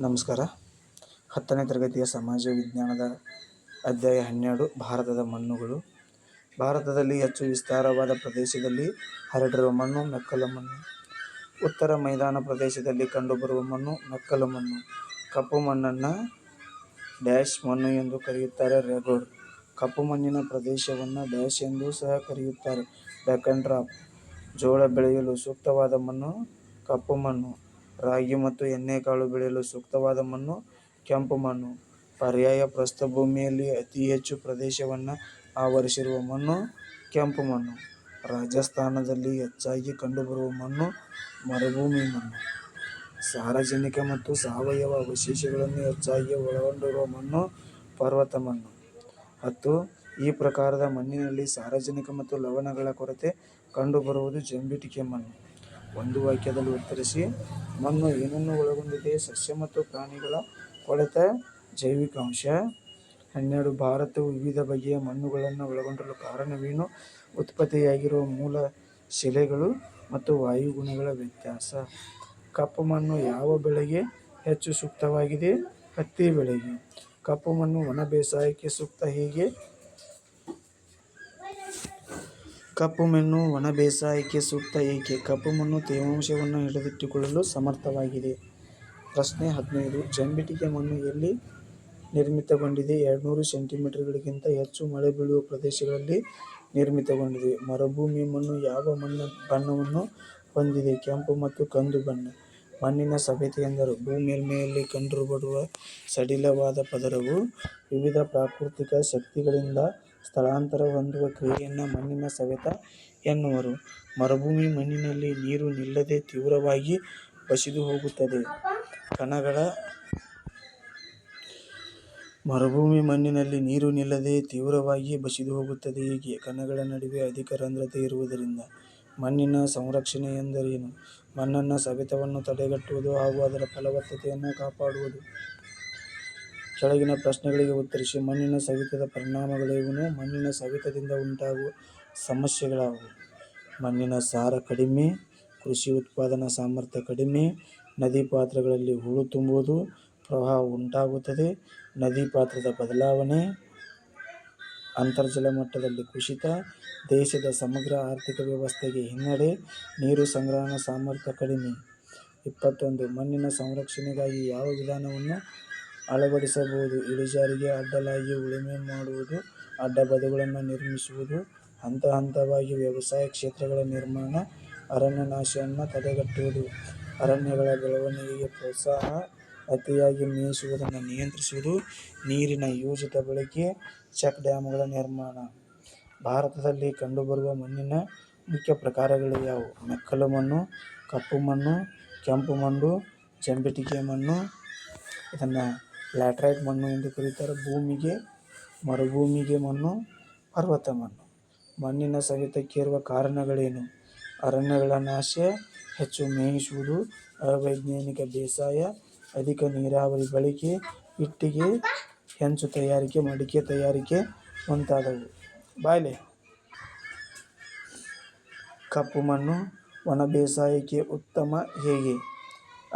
ನಮಸ್ಕಾರ. ಹತ್ತನೇ ತರಗತಿಯ ಸಮಾಜ ವಿಜ್ಞಾನದ ಅಧ್ಯಾಯ ಹನ್ನೆರಡು, ಭಾರತದ ಮಣ್ಣುಗಳು. ಭಾರತದಲ್ಲಿ ಹೆಚ್ಚು ವಿಸ್ತಾರವಾದ ಪ್ರದೇಶದಲ್ಲಿ ಹರಡಿರುವ ಮಣ್ಣು ಮೆಕ್ಕಲು ಮಣ್ಣು. ಉತ್ತರ ಮೈದಾನ ಪ್ರದೇಶದಲ್ಲಿ ಕಂಡುಬರುವ ಮಣ್ಣು ಮೆಕ್ಕಲು ಮಣ್ಣು. ಕಪ್ಪು ಮಣ್ಣನ್ನು ಡ್ಯಾಶ್ ಮಣ್ಣು ಎಂದು ಕರೆಯುತ್ತಾರೆ ರೆಗೋಡ್. ಕಪ್ಪು ಮಣ್ಣಿನ ಪ್ರದೇಶವನ್ನು ಡ್ಯಾಶ್ ಎಂದು ಸಹ ಕರೆಯುತ್ತಾರೆ. ಡೆಕ್ಕನ್ ಡ್ರಾಪ್ ಜೋಳ ಬೆಳೆಯಲು ಸೂಕ್ತವಾದ ಮಣ್ಣು ಕಪ್ಪು ಮಣ್ಣು. ರಾಗಿ ಮತ್ತು ಎಣ್ಣೆಕಾಳು ಬೆಳೆಯಲು ಸೂಕ್ತವಾದ ಮಣ್ಣು ಕೆಂಪು ಮಣ್ಣು. ಪರ್ಯಾಯ ಪ್ರಸ್ಥಭೂಮಿಯಲ್ಲಿ ಅತಿ ಹೆಚ್ಚು ಪ್ರದೇಶವನ್ನು ಆವರಿಸಿರುವ ಮಣ್ಣು ಕೆಂಪು ಮಣ್ಣು. ರಾಜಸ್ಥಾನದಲ್ಲಿ ಹೆಚ್ಚಾಗಿ ಕಂಡುಬರುವ ಮಣ್ಣು ಮರುಭೂಮಿ ಮಣ್ಣು. ಸಾರಜನಕ ಮತ್ತು ಸಾವಯವ ಅವಶೇಷಗಳನ್ನು ಹೆಚ್ಚಾಗಿ ಒಳಗೊಂಡಿರುವ ಮಣ್ಣು ಪರ್ವತ ಮಣ್ಣು. ಹತ್ತು ಈ ಪ್ರಕಾರದ ಮಣ್ಣಿನಲ್ಲಿ ಸಾರಜನಕ ಮತ್ತು ಲವಣಗಳ ಕೊರತೆ ಕಂಡುಬರುವುದು ಜಂಬಿಟ್ಟಿಗೆ ಮಣ್ಣು. ಒಂದು ವಾಕ್ಯದಲ್ಲಿ ಉತ್ತರಿಸಿ, ಮಣ್ಣು ಏನನ್ನು ಒಳಗೊಂಡಿದೆ? ಸಸ್ಯ ಮತ್ತು ಪ್ರಾಣಿಗಳ ಕೊಳೆತ ಜೈವಿಕ ಅಂಶ ಹನ್ನೆರಡು, ಭಾರತವು ವಿವಿಧ ಬಗೆಯ ಮಣ್ಣುಗಳನ್ನು ಒಳಗೊಂಡಿರಲು ಕಾರಣವೇನು? ಉತ್ಪತ್ತಿಯಾಗಿರುವ ಮೂಲ ಶಿಲೆಗಳು ಮತ್ತು ವಾಯುಗುಣಗಳ ವ್ಯತ್ಯಾಸ. ಕಪ್ಪು ಮಣ್ಣು ಯಾವ ಬೆಳೆಗೆ ಹೆಚ್ಚು ಸೂಕ್ತವಾಗಿದೆ? ಹತ್ತಿ ಬೆಳೆಗೆ. ಕಪ್ಪು ಮಣ್ಣು ಒಣ ಬೇಸಾಯಕ್ಕೆ ಸೂಕ್ತ, ಹೇಗೆ ಕಪ್ಪು ಮಣ್ಣು ಒಣ ಬೇಸಾಯಕ್ಕೆ ಸೂಕ್ತ ಏಕೆ? ಕಪ್ಪು ಮಣ್ಣು ತೇವಾಂಶವನ್ನು ಹಿಡಿದಿಟ್ಟುಕೊಳ್ಳಲು ಸಮರ್ಥವಾಗಿದೆ. ಪ್ರಶ್ನೆ ಹದಿನೈದು. ಜಂಬಿಟ್ಟಿಗೆ ಮಣ್ಣು ಎಲ್ಲಿ ನಿರ್ಮಿತಗೊಂಡಿದೆ? ಎರಡ್ನೂರು ಸೆಂಟಿಮೀಟರ್ಗಳಿಗಿಂತ ಹೆಚ್ಚು ಮಳೆ ಬೀಳುವ ಪ್ರದೇಶಗಳಲ್ಲಿ ನಿರ್ಮಿತಗೊಂಡಿದೆ. ಮರುಭೂಮಿ ಮಣ್ಣು ಯಾವ ಮಣ್ಣ ಬಣ್ಣವನ್ನು ಹೊಂದಿದೆ? ಕೆಂಪು ಮತ್ತು ಕಂದು ಬಣ್ಣ. ಮಣ್ಣಿನ ಸವೆತ ಎಂದರೆ. ಭೂಮೇಲ್ಮೈಯಲ್ಲಿ ಕಂಡುಬರುವ ಸಡಿಲವಾದ ಪದರವು ವಿವಿಧ ಪ್ರಾಕೃತಿಕ ಶಕ್ತಿಗಳಿಂದ ಸ್ಥಳಾಂತರ ಹೊಂದುವ ಕ್ರಿಯೆಯನ್ನು ಮಣ್ಣಿನ ಸವೆತ ಎನ್ನುವರು. ಮರುಭೂಮಿ ಮಣ್ಣಿನಲ್ಲಿ ನೀರು ನಿಲ್ಲದೆ ತೀವ್ರವಾಗಿ ಬಸಿದು ಹೋಗುತ್ತದೆ. ಕಣಗಳ ಮರುಭೂಮಿ ಮಣ್ಣಿನಲ್ಲಿ ನೀರು ನಿಲ್ಲದೆ ತೀವ್ರವಾಗಿ ಬಸಿದು ಹೋಗುತ್ತದೆ. ಹೀಗೆ ಕಣಗಳ ನಡುವೆ ಅಧಿಕ ರಂಧ್ರತೆ ಇರುವುದರಿಂದ ಮಣ್ಣಿನ ಸಂರಕ್ಷಣೆ ಎಂದರೇನು? ಮಣ್ಣಿನ ಸವೆತವನ್ನು ತಡೆಗಟ್ಟುವುದು ಹಾಗೂ ಅದರ ಫಲವತ್ತತೆಯನ್ನು ಕಾಪಾಡುವುದು ಕೆಳಗಿನ ಪ್ರಶ್ನೆಗಳಿಗೆ ಉತ್ತರಿಸಿ ಮಣ್ಣಿನ ಸವೆತದ ಪರಿಣಾಮಗಳೇನು ಮಣ್ಣಿನ ಸವೆತದಿಂದ ಉಂಟಾಗುವ ಸಮಸ್ಯೆಗಳಾವುವು ಮಣ್ಣಿನ ಸಾರ ಕಡಿಮೆ, ಕೃಷಿ ಉತ್ಪಾದನಾ ಸಾಮರ್ಥ್ಯ ಕಡಿಮೆ, ನದಿ ಪಾತ್ರಗಳಲ್ಲಿ ಹೂಳು ತುಂಬುವುದು, ಪ್ರವಾಹ ಉಂಟಾಗುತ್ತದೆ, ನದಿ ಪಾತ್ರದ ಬದಲಾವಣೆ, ಅಂತರ್ಜಲ ಮಟ್ಟದಲ್ಲಿ ಕುಸಿತ, ದೇಶದ ಸಮಗ್ರ ಆರ್ಥಿಕ ವ್ಯವಸ್ಥೆಗೆ ಹಿನ್ನಡೆ, ನೀರು ಸಂಗ್ರಹಣಾ ಸಾಮರ್ಥ್ಯ ಕಡಿಮೆ. ಇಪ್ಪತ್ತೊಂದು, ಮಣ್ಣಿನ ಸಂರಕ್ಷಣೆಗಾಗಿ ಯಾವ ವಿಧಾನವನ್ನು ಅಳವಡಿಸಬಹುದು. ಇಳಿಜಾರಿಗೆ ಅಡ್ಡಲಾಗಿ ಉಳುಮೆ ಮಾಡುವುದು ಅಡ್ಡಬದುಗಳನ್ನು ನಿರ್ಮಿಸುವುದು, ಹಂತ ಹಂತವಾಗಿ ವ್ಯವಸಾಯ ಕ್ಷೇತ್ರಗಳ ನಿರ್ಮಾಣ, ಅರಣ್ಯನಾಶವನ್ನು ತಡೆಗಟ್ಟುವುದು, ಅರಣ್ಯಗಳ ಬೆಳವಣಿಗೆಗೆ ಪ್ರೋತ್ಸಾಹ, ಅತಿಯಾಗಿ ಮೇಯಿಸುವುದನ್ನು ನಿಯಂತ್ರಿಸುವುದು, ನೀರಿನ ಯೋಜಿತ ಬಳಕೆ, ಚೆಕ್ ಡ್ಯಾಮ್ಗಳ ನಿರ್ಮಾಣ. ಭಾರತದಲ್ಲಿ ಕಂಡುಬರುವ ಮಣ್ಣಿನ ಮುಖ್ಯ ಪ್ರಕಾರಗಳು ಯಾವುವು? ಮೆಕ್ಕಲು ಮಣ್ಣು, ಕಪ್ಪು ಮಣ್ಣು, ಕೆಂಪು ಮಣ್ಣು ಜಂಬಿಟ್ಟಿಗೆ ಮಣ್ಣು. ಇದನ್ನು ಲ್ಯಾಟರೈಟ್ ಮಣ್ಣು ಎಂದು ಕರೆಯುತ್ತಾರೆ ಭೂಮಿಗೆ, ಮರುಭೂಮಿಗೆ ಮಣ್ಣು, ಪರ್ವತ ಮಣ್ಣು. ಮಣ್ಣಿನ ಸವೆತಕ್ಕಿರುವ ಕಾರಣಗಳೇನು? ಅರಣ್ಯಗಳ ನಾಶ, ಹೆಚ್ಚು ಮೇಯಿಸುವುದು ಅವೈಜ್ಞಾನಿಕ ಬೇಸಾಯ, ಅಧಿಕ ನೀರಾವರಿ ಬಳಕೆ, ಇಟ್ಟಿಗೆ, ಹೆಂಚು ತಯಾರಿಕೆ, ಮಡಿಕೆ ತಯಾರಿಕೆ ಮುಂತಾದವು. ಬಾಯ್ಲೆ. ಕಪ್ಪು ಮಣ್ಣು ಒಣ ಬೇಸಾಯಕ್ಕೆ ಉತ್ತಮ ಹೇಗೆ?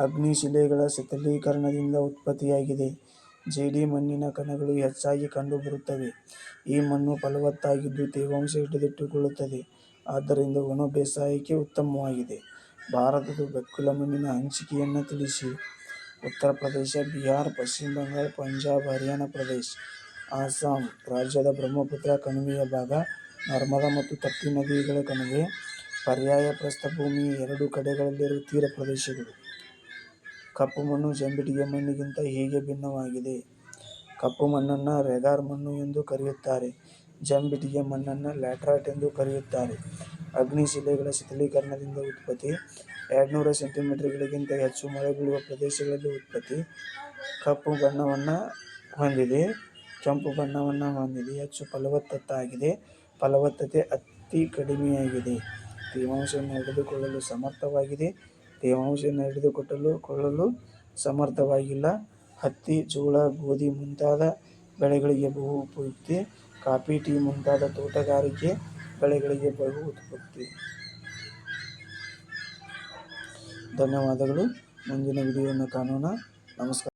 ಅಗ್ನಿಶಿಲೆಗಳ ಶಿಥಿಲೀಕರಣದಿಂದ ಉತ್ಪತ್ತಿಯಾಗಿದೆ. ಜೇಡಿ ಮಣ್ಣಿನ ಕಣಗಳು ಹೆಚ್ಚಾಗಿ ಕಂಡುಬರುತ್ತವೆ. ಈ ಮಣ್ಣು ಫಲವತ್ತಾಗಿದ್ದು ತೇವಾಂಶ ಹಿಡಿದಿಟ್ಟುಕೊಳ್ಳುತ್ತದೆ. ಆದ್ದರಿಂದ ಒಣ ಬೇಸಾಯಕ್ಕೆ ಉತ್ತಮವಾಗಿದೆ. ಭಾರತದ ಬೆಕ್ಕುಲ ಮಣ್ಣಿನ ಹಂಚಿಕೆಯನ್ನು ತಿಳಿಸಿ. ಉತ್ತರ ಪ್ರದೇಶ, ಬಿಹಾರ, ಪಶ್ಚಿಮ ಬಂಗಾಳ, ಪಂಜಾಬ್, ಹರಿಯಾಣ ಪ್ರದೇಶ, ಅಸ್ಸಾಂ ರಾಜ್ಯದ ಬ್ರಹ್ಮಪುತ್ರ ಕಣಿವೆಯ ಭಾಗ, ನರ್ಮದಾ ಮತ್ತು ತಪ್ತಿ ನದಿಗಳ ಕಣಿವೆ, ಪರ್ಯಾಯ ಪ್ರಸ್ಥಭೂಮಿ ಎರಡು ಕಡೆಗಳಲ್ಲಿರುವ ತೀರ ಪ್ರದೇಶಗಳು. ಕಪ್ಪು ಮಣ್ಣು ಜಂಬಿಟ್ಟಿಗೆ ಮಣ್ಣಿಗಿಂತ ಹೇಗೆ ಭಿನ್ನವಾಗಿದೆ. ಕಪ್ಪು ಮಣ್ಣನ್ನು ರೆಗಾರ್ ಮಣ್ಣು ಎಂದು ಕರೆಯುತ್ತಾರೆ. ಜಂಬಿಟ್ಟಿಗೆ ಮಣ್ಣನ್ನು ಲ್ಯಾಟರೈಟ್ ಎಂದು ಕರೆಯುತ್ತಾರೆ. ಅಗ್ನಿಶಿಲೆಗಳ ಶಿಥಿಲೀಕರಣದಿಂದ ಉತ್ಪತ್ತಿ, ಎರಡ್ನೂರು ಸೆಂಟಿಮೀಟರ್ಗಳಿಗಿಂತ ಹೆಚ್ಚು ಮಳೆ ಬೀಳುವ ಪ್ರದೇಶಗಳಲ್ಲಿ ಉತ್ಪತ್ತಿ, ಕಪ್ಪು ಬಣ್ಣವನ್ನು ಹೊಂದಿದೆ, ಕೆಂಪು ಬಣ್ಣವನ್ನು ಹೊಂದಿದೆ, ಹೆಚ್ಚು ಫಲವತ್ತಾಗಿದೆ ಫಲವತ್ತತೆ ಅತಿ ಕಡಿಮೆಯಾಗಿದೆ. ತೇವಾಂಶವನ್ನು ಹಿಡಿದುಕೊಳ್ಳಲು ಸಮರ್ಥವಾಗಿದೆ. ತೇವಾಂಶವನ್ನು ಹಿಡಿದಿಟ್ಟುಕೊಳ್ಳಲು ಸಮರ್ಥವಾಗಿಲ್ಲ. ಹತ್ತಿ, ಜೋಳ, ಗೋಧಿ ಮುಂತಾದ ಬೆಳೆಗಳಿಗೆ ಬಹು ಉಪಯುಕ್ತಿ. ಕಾಫಿ, ಟೀ ಮುಂತಾದ ತೋಟಗಾರಿಕೆ ಬೆಳೆಗಳಿಗೆ ಬಹು ಉಪಯುಕ್ತಿ ಧನ್ಯವಾದಗಳು. ಮುಂದಿನ ವಿಡಿಯೋವನ್ನು ಕಾಣೋಣ. ನಮಸ್ಕಾರ.